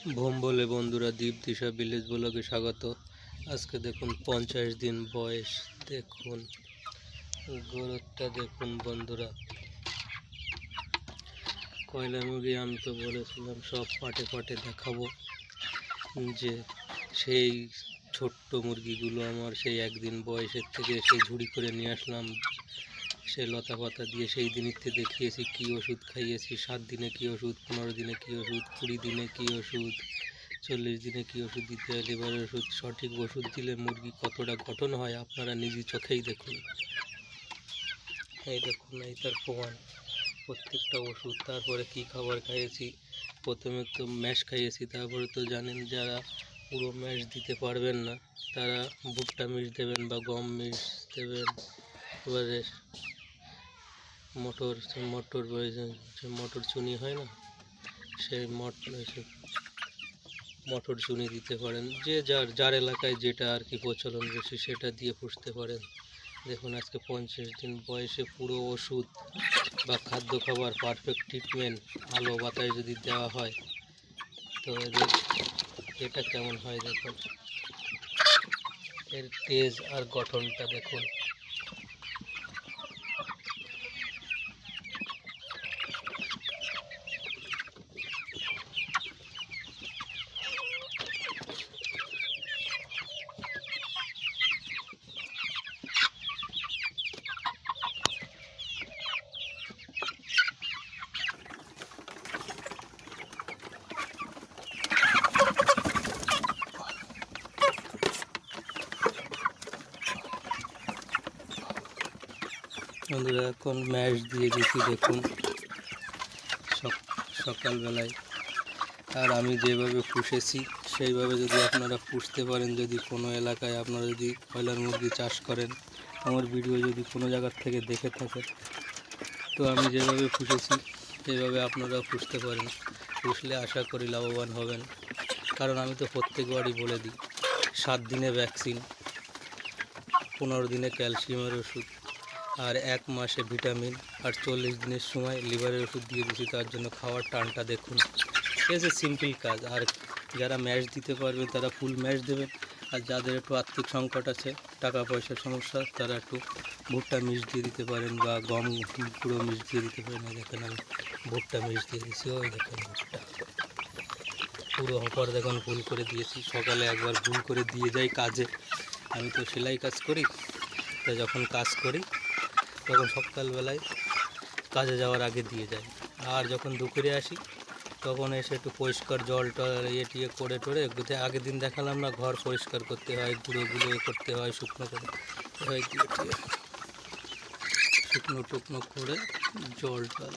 ভোম্বলে বন্ধুরা দ্বীপ দিশা ভিলেজ ব্লগে স্বাগত। আজকে দেখুন পঞ্চাশ দিন বয়স, দেখুন। গরুটা দেখুন বন্ধুরা। কয়লা মুরগি, আমি তো বলেছিলাম, সব পাটে পাটে দেখাবো যে সেই ছোট্ট মুরগিগুলো আমার সেই একদিন বয়সের থেকে সেই ঝুড়ি করে নিয়ে আসলাম। সে লতা পাতা দিয়ে সেই দিনিতে দেখিয়েছি, কি ওষুধ খাইয়েছি, সাত দিনে কি ওষুধ, পনেরো দিনে কি ওষুধ, কুড়ি দিনে কি ওষুধ, চল্লিশ দিনে কি ওষুধ দিতে হয়, লিভারের ওষুধ, সঠিক ওষুধ দিলে মুরগি কতটা গঠন হয়, আপনারা নিজে চোখেই দেখুন। এই দেখুন, এই তার প্রমাণ। প্রত্যেকটা ওষুধ, তারপরে কি খাবার খাইয়েছি, প্রথমে তো ম্যাশ খাইয়েছি, তারপরে তো জানেন যারা পুরো ম্যাশ দিতে পারবেন না, তারা ভুট্টা মিশ দেবেন বা গম মিশ দেবেন, এবারে মোটর মোটর রয়েছে যে মোটর চুনি হয় না, সেই মটর মোটর চুনি দিতে পারেন। যে যার যার এলাকায় যেটা আর কি প্রচলন বেশি, সেটা দিয়ে পুষতে পারেন। দেখুন, আজকে পঞ্চাশ দিন বয়সে পুরো ওষুধ বা খাদ্য খাবার পারফেক্ট ট্রিটমেন্ট আলো বাতাস যদি দেওয়া হয়, তো এদের এটা কেমন হয় দেখুন। এর তেজ আর গঠনটা দেখুন। বন্ধুরা এখন ম্যাশ দিয়ে দিচ্ছি দেখুন? সক- সকালবেলায়। আর আমি যেভাবে পুষেছি, সেইভাবে যদি আপনারা পুষতে পারেন, যদি কোনো এলাকায় আপনারা যদি ব্রয়লার মুরগি চাষ করেন, আমার ভিডিও যদি কোনো জায়গার থেকে দেখে থাকেন, তো আমি যেভাবে পুষেছি সেইভাবে আপনারা পুষতে পারেন। পুষলে আশা করি লাভবান হবেন। কারণ আমি তো প্রত্যেকবারই বলে দিই, সাত দিনে ভ্যাকসিন, পনেরো দিনে ক্যালসিয়ামের ওষুধ। আর এক মাসে ভিটামিন আর চল্লিশ দিনের সময় লিভারের ওষুধ দিয়ে দিচ্ছি তার জন্য খাওয়ার টানটা দেখুন। এসে সিম্পল কাজ। আর যারা ম্যাশ দিতে পারবে, তারা ফুল ম্যাশ দেবেন আর যাদের একটু আর্থিক সংকট আছে, টাকা পয়সার সমস্যা, তারা একটু ভুট্টা মিশ দিয়ে দিতে পারেন বা গম পুরো মিশ দিয়ে দিতে পারেন। এই দেখেন আমি ভুট্টা মিশ দিয়ে দিয়েছি, ওই দেখেন ভুট্টা। পুরো হপর দেখুন, ভুল করে দিয়েছি। সকালে একবার ভুল করে দিয়ে যাই কাজে। আমি তো সেলাই কাজ করি, তো যখন কাজ করি তখন সকালবেলায় কাজে যাওয়ার আগে দিয়ে যাই আর যখন দুপুরে আসি, তখন এসে একটু পরিষ্কার জল টল ইয়ে টিয়ে করে টোরে আগের দিন দেখালাম না, ঘর পরিষ্কার করতে হয়, গুঁড়ো গুঁড়ো করতে হয়, শুকনো করে শুকনো টুকনো করে জল টল